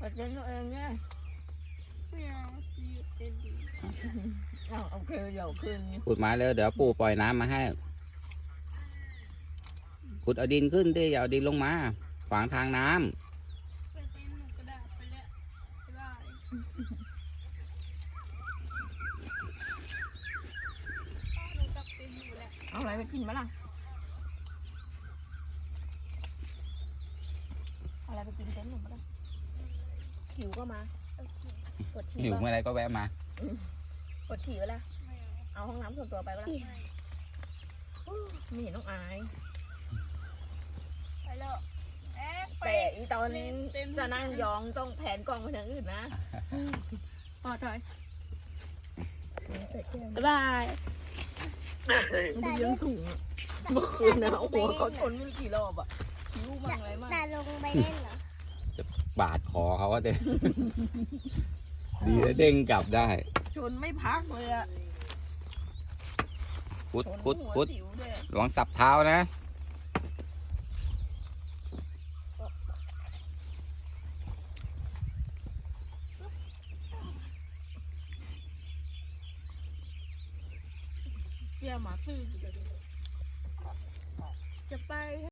ปัดเจนตัวเองไงไม่เอาดีจะดีเอาโอเคเดี๋ยวคืนนี้ขุดมาเลยเดี๋ยวปู่ปล่อยน้ำมาให้ ขุดเอาดินขึ้นดิอย่าเอาดินลงมาขวางทางน้ำไปเป็นหนูกระดาษไปแล้วบ๊ายบายพ่อหนูกลับเป็นอยู่แล้วเอาอะไรไปกินมาล่ะ เอาอะไรไปกินเต็นท์หนูมาล่ะหิวก็มาโอเคปวดฉี่หิวปะเมื่อไรก็แวะมาปวดฉี่ไปละไม่เอาเอาห้องน้ำส่วนตัวไปปะล่ะไม่ไม่เห็นต้องอายไปแล้วเอ๊ะไปแต่อีตอนเต้นเต้นจะนั่งยองต้องแผนกล้องไปทางอื่นนะพอถอยเสร็จแก้วบ๊ายบายมันดูยังสูงอะเมื่อคืนนะโอ้โหเขาชนไม่รู้กี่รอบอะคิ้วมั่งอะไรมั่งแต่ ลงไปเล่นเหรอบาดคอเขาก็เด้ดีแล้วเด้งกลับได้ ชนไม่พักเลยอะพุดชนพุดหัวพุดสิวด้วยระวังสับเท้านะ เกี่ยหมาตื้อจะไป